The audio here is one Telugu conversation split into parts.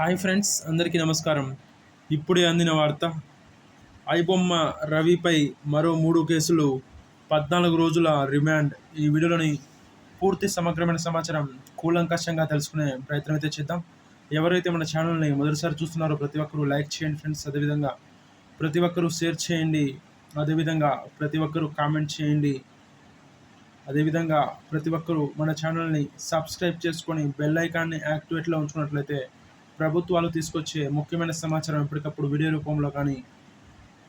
హాయ్ ఫ్రెండ్స్ అందరికీ నమస్కారం. ఇప్పుడే అందిన వార్త ఐబొమ్మ రవిపై మరో మూడు కేసులు పద్నాలుగు రోజుల రిమాండ్. ఈ వీడియోలోని పూర్తి సమగ్రమైన సమాచారం కూలంకషంగా తెలుసుకునే ప్రయత్నం అయితే చేద్దాం. ఎవరైతే మన ఛానల్ని మొదటిసారి చూస్తున్నారో ప్రతి ఒక్కరూ లైక్ చేయండి ఫ్రెండ్స్ అదేవిధంగా ప్రతి ఒక్కరూ షేర్ చేయండి అదేవిధంగా ప్రతి ఒక్కరూ కామెంట్ చేయండి అదేవిధంగా ప్రతి ఒక్కరూ మన ఛానల్ని సబ్స్క్రైబ్ చేసుకొని బెల్ ఐకాన్ని యాక్టివేట్లో ఉంచుకున్నట్లయితే ప్రభుత్వాలు తీసుకొచ్చే ముఖ్యమైన సమాచారం ఎప్పటికప్పుడు వీడియో రూపంలో కానీ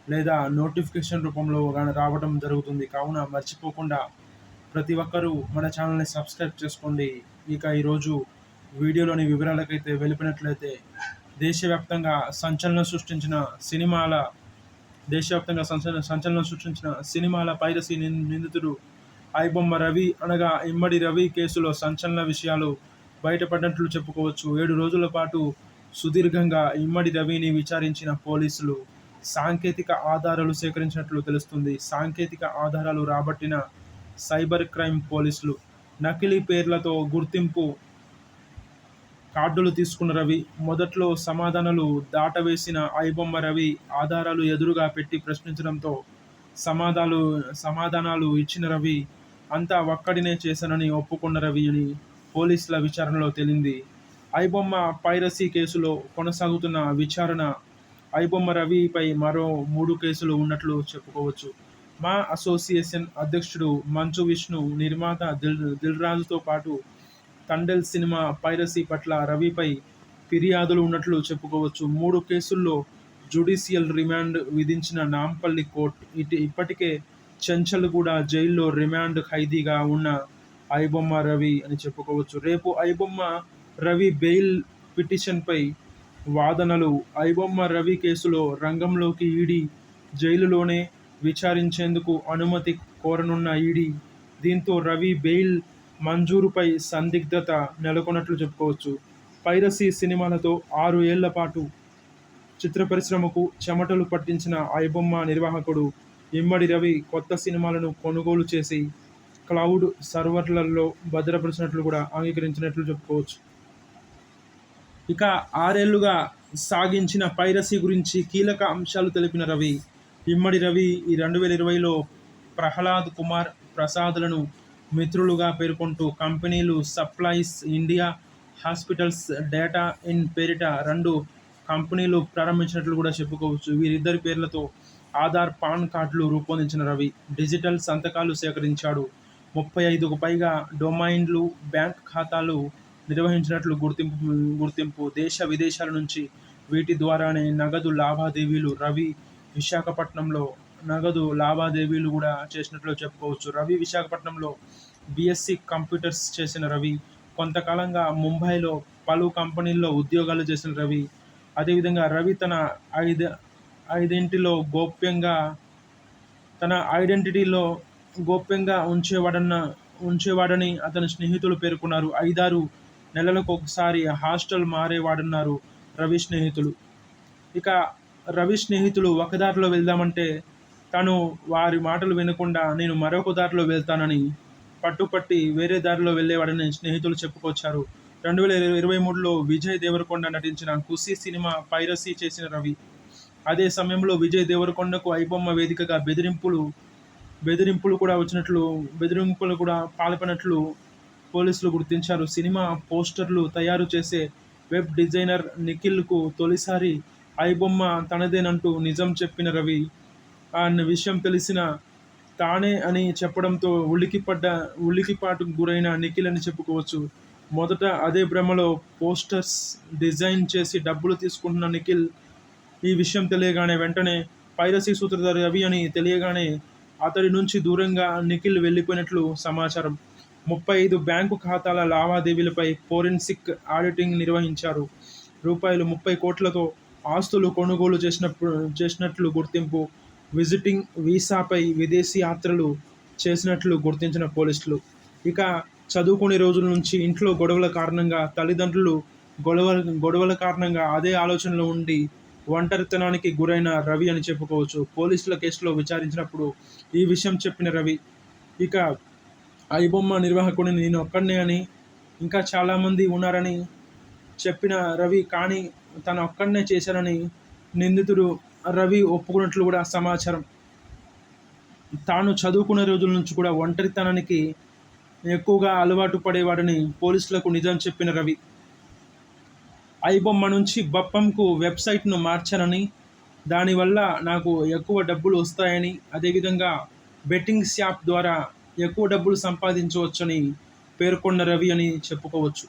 లేదా నోటిఫికేషన్ రూపంలో కానీ రావడం జరుగుతుంది. కావున మర్చిపోకుండా ప్రతి ఒక్కరూ మన ఛానల్ని సబ్స్క్రైబ్ చేసుకోండి. ఇక ఈరోజు వీడియోలోని వివరాలకైతే వెళ్ళిపోయినట్లయితే దేశవ్యాప్తంగా సంచలనం సృష్టించిన సినిమాల దేశవ్యాప్తంగా సంచలన సంచలనం సృష్టించిన సినిమాల పైరసీ నిందితుడు ఐబొమ్మ రవి అనగా ఇమ్మడి రవి కేసులో సంచలన విషయాలు బయటపడినట్లు చెప్పుకోవచ్చు. ఏడు రోజుల పాటు సుదీర్ఘంగా ఇమ్మడి రవిని విచారించిన పోలీసులు సాంకేతిక ఆధారాలు సేకరించినట్లు తెలుస్తుంది. సాంకేతిక ఆధారాలు రాబట్టిన సైబర్ క్రైమ్ పోలీసులు నకిలీ పేర్లతో గుర్తింపు కార్డులు తీసుకున్న రవి మొదట్లో సమాధానాలు దాటవేసిన ఐబొమ్మ రవి ఆధారాలు ఎదురుగా పెట్టి ప్రశ్నించడంతో సమాధానాలు సమాధానాలు ఇచ్చిన రవి అంతా ఒక్కడినే చేశానని ఒప్పుకున్న రవి అని పోలీసుల విచారణలో తేలింది. ఐబొమ్మ పైరసీ కేసులో కొనసాగుతున్న విచారణ ఐబొమ్మ రవిపై మరో మూడు కేసులు ఉన్నట్లు చెప్పుకోవచ్చు. మా అసోసియేషన్ అధ్యక్షుడు మంచు విష్ణు నిర్మాత దిల్ దిల్ రాజుతో పాటు తండెల్ సినిమా పైరసీ పట్ల రవిపై ఫిర్యాదులు ఉన్నట్లు చెప్పుకోవచ్చు. మూడు కేసుల్లో జుడిషియల్ రిమాండ్ విధించిన నాంపల్లి కోర్టు ఇటు ఇప్పటికే చెంచల్గూడ జైల్లో రిమాండ్ ఖైదీగా ఉన్న ఐబొమ్మ రవి అని చెప్పుకోవచ్చు. రేపు ఐబొమ్మ రవి బెయిల్ పిటిషన్పై వాదనలు. ఐబొమ్మ రవి కేసులో రంగంలోకి ఈడీ జైలులోనే విచారించేందుకు అనుమతి కోరనున్న ఈడీ దీంతో రవి బెయిల్ మంజూరుపై సందిగ్ధత నెలకొన్నట్లు చెప్పుకోవచ్చు. పైరసీ సినిమాలతో ఆరు ఏళ్ళ పాటు చిత్ర పరిశ్రమకు చెమటలు పట్టించిన ఐబొమ్మ నిర్వాహకుడు ఇమ్మడి రవి కొత్త సినిమాలను కొనుగోలు చేసి క్లౌడ్ సర్వర్లలో భద్రపరిచినట్లు కూడా అంగీకరించినట్లు చెప్పుకోవచ్చు. ఇక ఆరేళ్ళుగా సాగించిన పైరసీ గురించి కీలక అంశాలు తెలిపిన రవి ఇమ్మడి రవి ఈ రెండు వేల ఇరవైలో ప్రహ్లాద్ కుమార్ ప్రసాద్లను మిత్రులుగా పేర్కొంటూ కంపెనీలు supplies India hospitals data in పేరిట రెండు కంపెనీలు ప్రారంభించినట్లు కూడా చెప్పుకోవచ్చు. వీరిద్దరి పేర్లతో ఆధార్ పాన్ కార్డులు రూపొందించిన రవి డిజిటల్ సంతకాలు సేకరించాడు. ముప్పై ఐదుకు పైగా డొమైన్లు బ్యాంక్ ఖాతాలు నిర్వహించినట్లు గుర్తింపు గుర్తింపు దేశ విదేశాల నుంచి వీటి ద్వారానే నగదు లావాదేవీలు రవి విశాఖపట్నంలో నగదు లావాదేవీలు కూడా చేసినట్లు చెప్పుకోవచ్చు. రవి విశాఖపట్నంలో బిఎస్సి కంప్యూటర్స్ చేసిన రవి కొంతకాలంగా ముంబైలో పలు కంపెనీల్లో ఉద్యోగాలు చేసిన రవి అదేవిధంగా రవి తన ఐదు ఐదింటిలో గోప్యంగా తన ఐడెంటిటీలో గోప్యంగా ఉంచేవాడన్న ఉంచేవాడని అతని స్నేహితులు పేర్కొన్నారు. ఐదారు నెలలకు ఒకసారి హాస్టల్ మారేవాడన్నారు రవి స్నేహితులు. ఇక రవి స్నేహితులు ఒక దారిలో వెళ్దామంటే తను వారి మాటలు వినకుండా నేను మరొక దారిలో వెళ్తానని పట్టుపట్టి వేరే దారిలో వెళ్ళేవాడని స్నేహితులు చెప్పుకొచ్చారు. రెండు వేల ఇరవై మూడులో విజయ్ దేవరకొండ నటించిన ఖుషి సినిమా పైరసీ చేసిన రవి. అదే సమయంలో విజయ్ దేవరకొండకు ఐబొమ్మ వేదికగా బెదిరింపులు బెదిరింపులు కూడా వచ్చినట్లు బెదిరింపులు కూడా పాల్పడినట్లు పోలీసులు గుర్తించారు. సినిమా పోస్టర్లు తయారు చేసే వెబ్ డిజైనర్ నిఖిల్కు తొలిసారి ఐబొమ్మ తనదేనంటూ నిజం చెప్పిన రవి. ఆ విషయం తెలిసిన తానే అని చెప్పడంతో ఉలికిపడ్డ ఉలికిపాటుకు గురైన నిఖిల్ అని చెప్పుకోవచ్చు. మొదట అదే భ్రమలో పోస్టర్స్ డిజైన్ చేసి డబ్బులు తీసుకుంటున్న నిఖిల్ ఈ విషయం తెలియగానే వెంటనే పైరసీ సూత్రధారి రవి అని తెలియగానే అతడి నుంచి దూరంగా నిఖిల్ వెళ్ళిపోయినట్లు సమాచారం. ముప్పై ఐదు బ్యాంకు ఖాతాల లావాదేవీలపై ఫోరెన్సిక్ ఆడిటింగ్ నిర్వహించారు. రూపాయలు ముప్పై కోట్లతో ఆస్తులు కొనుగోలు చేసినప్పుడు చేసినట్లు గుర్తింపు విజిటింగ్ వీసాపై విదేశీ యాత్రలు చేసినట్లు గుర్తించిన పోలీసులు. ఇక చదువుకునే రోజుల నుంచి ఇంట్లో గొడవల కారణంగా తల్లిదండ్రులు గొడవ గొడవల కారణంగా అదే ఆలోచనలో ఉండి ఒంటరితనానికి గురైన రవి అని చెప్పుకోవచ్చు. పోలీసుల కేసులో విచారించినప్పుడు ఈ విషయం చెప్పిన రవి ఇక ఐబొమ్మ నిర్వాహకుడిని నేను ఒక్కడనే అని ఇంకా చాలామంది ఉన్నారని చెప్పిన రవి కానీ తను ఒక్కడనే చేశారని నిందితుడు రవి ఒప్పుకున్నట్లు కూడా సమాచారం. తాను చదువుకునే రోజుల నుంచి కూడా ఒంటరితనానికి ఎక్కువగా అలవాటు పడేవాడని పోలీసులకు నిజం చెప్పిన రవి. ఐబొమ్మ నుంచి బప్పంకు వెబ్సైట్ను మార్చానని దానివల్ల నాకు ఎక్కువ డబ్బులు వస్తాయని అదేవిధంగా బెట్టింగ్ యాప్ ద్వారా ఎక్కువ డబ్బులు సంపాదించవచ్చని పేర్కొన్న రవి అని చెప్పుకోవచ్చు.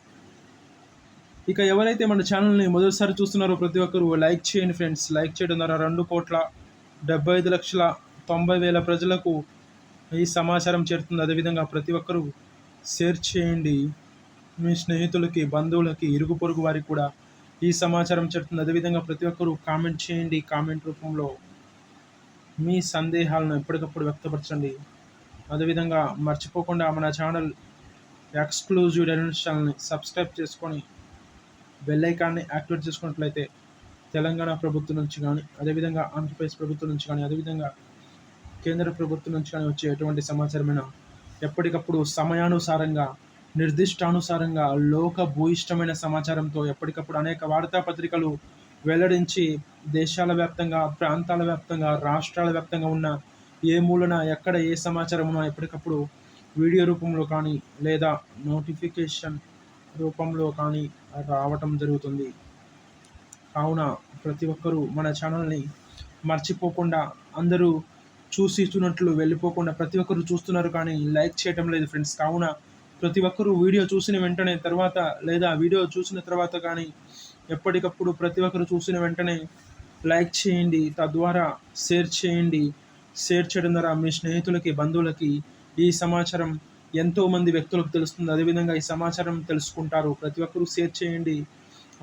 ఇక ఎవరైతే మన ఛానల్ని మొదటిసారి చూస్తున్నారో ప్రతి ఒక్కరు లైక్ చేయండి ఫ్రెండ్స్. లైక్ చేయడం ద్వారా రెండు కోట్ల డెబ్బై ఐదు లక్షల తొంభై వేల ప్రజలకు ఈ సమాచారం చేరుతుంది. అదేవిధంగా ప్రతి ఒక్కరూ షేర్ చేయండి. మీ స్నేహితులకి బంధువులకి ఇరుగు పొరుగు వారికి కూడా ఈ సమాచారం చెప్తుంది. అదేవిధంగా ప్రతి ఒక్కరూ కామెంట్ చేయండి. కామెంట్ రూపంలో మీ సందేహాలను ఎప్పటికప్పుడు వ్యక్తపరచండి. అదేవిధంగా మర్చిపోకుండా మన ఛానల్ ఎక్స్క్లూజివ్ డైనమిక్స్ ఛానల్ని సబ్స్క్రైబ్ చేసుకొని బెల్ ఐకాన్ని యాక్టివేట్ చేసుకున్నట్లయితే తెలంగాణ ప్రభుత్వం నుంచి కానీ అదేవిధంగా ఆంధ్రప్రదేశ్ ప్రభుత్వం నుంచి కానీ అదేవిధంగా కేంద్ర ప్రభుత్వం నుంచి కానీ వచ్చే ఎటువంటి సమాచారమైన ఎప్పటికప్పుడు సమయానుసారంగా నిర్దిష్టానుసారంగా లోక భూయిష్టమైన సమాచారంతో ఎప్పటికప్పుడు అనేక వార్తాపత్రికలు వెల్లడించి దేశాల వ్యాప్తంగా ప్రాంతాల వ్యాప్తంగా రాష్ట్రాల వ్యాప్తంగా ఉన్న ఏ మూలన ఎక్కడ ఏ సమాచారం ఉన్నా ఎప్పటికప్పుడు వీడియో రూపంలో కానీ లేదా నోటిఫికేషన్ రూపంలో కానీ రావటం జరుగుతుంది. కావున ప్రతి ఒక్కరూ మన ఛానల్ని మర్చిపోకుండా అందరూ చూసి చూనట్లు వెళ్ళిపోకుండా ప్రతి ఒక్కరు చూస్తున్నారు కానీ లైక్ చేయటం లేదు ఫ్రెండ్స్. కావున ప్రతి ఒక్కరూ వీడియో చూసిన వెంటనే తర్వాత లేదా వీడియో చూసిన తర్వాత కానీ ఎప్పటికప్పుడు ప్రతి ఒక్కరు చూసిన వెంటనే లైక్ చేయండి తద్వారా షేర్ చేయండి. షేర్ చేయడం ద్వారా మీ స్నేహితులకి బంధువులకి ఈ సమాచారం ఎంతో మంది వ్యక్తులకు తెలుస్తుంది. అదేవిధంగా ఈ సమాచారం తెలుసుకుంటారు. ప్రతి ఒక్కరూ షేర్ చేయండి.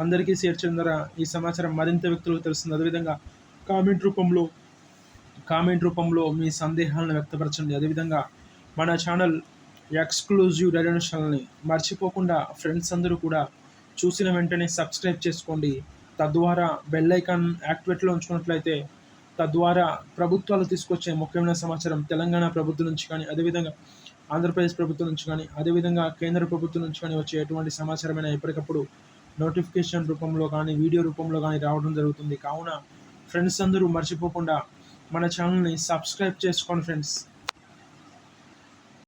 అందరికీ షేర్ చేయడం ద్వారా ఈ సమాచారం మరింత వ్యక్తులకు తెలుస్తుంది. అదేవిధంగా కామెంట్ రూపంలో కామెంట్ రూపంలో మీ సందేహాలను వ్యక్తపరచండి. అదేవిధంగా మన ఛానల్ ఎక్స్క్లూజివ్ డైరెక్ట్ మర్చిపోకుండా ఫ్రెండ్స్ అందరూ కూడా చూసిన వెంటనే సబ్స్క్రైబ్ చేసుకోండి. తద్వారా బెల్ ఐకాన్ యాక్టివేట్లో ఉంచుకున్నట్లయితే తద్వారా ప్రభుత్వాలు తీసుకొచ్చే ముఖ్యమైన సమాచారం తెలంగాణ ప్రభుత్వం నుంచి కానీ అదేవిధంగా ఆంధ్రప్రదేశ్ ప్రభుత్వం నుంచి కానీ అదేవిధంగా కేంద్ర ప్రభుత్వం నుంచి కానీ వచ్చే ఎటువంటి సమాచారమైన ఎప్పటికప్పుడు నోటిఫికేషన్ రూపంలో కానీ వీడియో రూపంలో కానీ రావడం జరుగుతుంది. కావున ఫ్రెండ్స్ అందరూ మర్చిపోకుండా మన ఛానల్ని సబ్స్క్రైబ్ చేసుకోండి ఫ్రెండ్స్.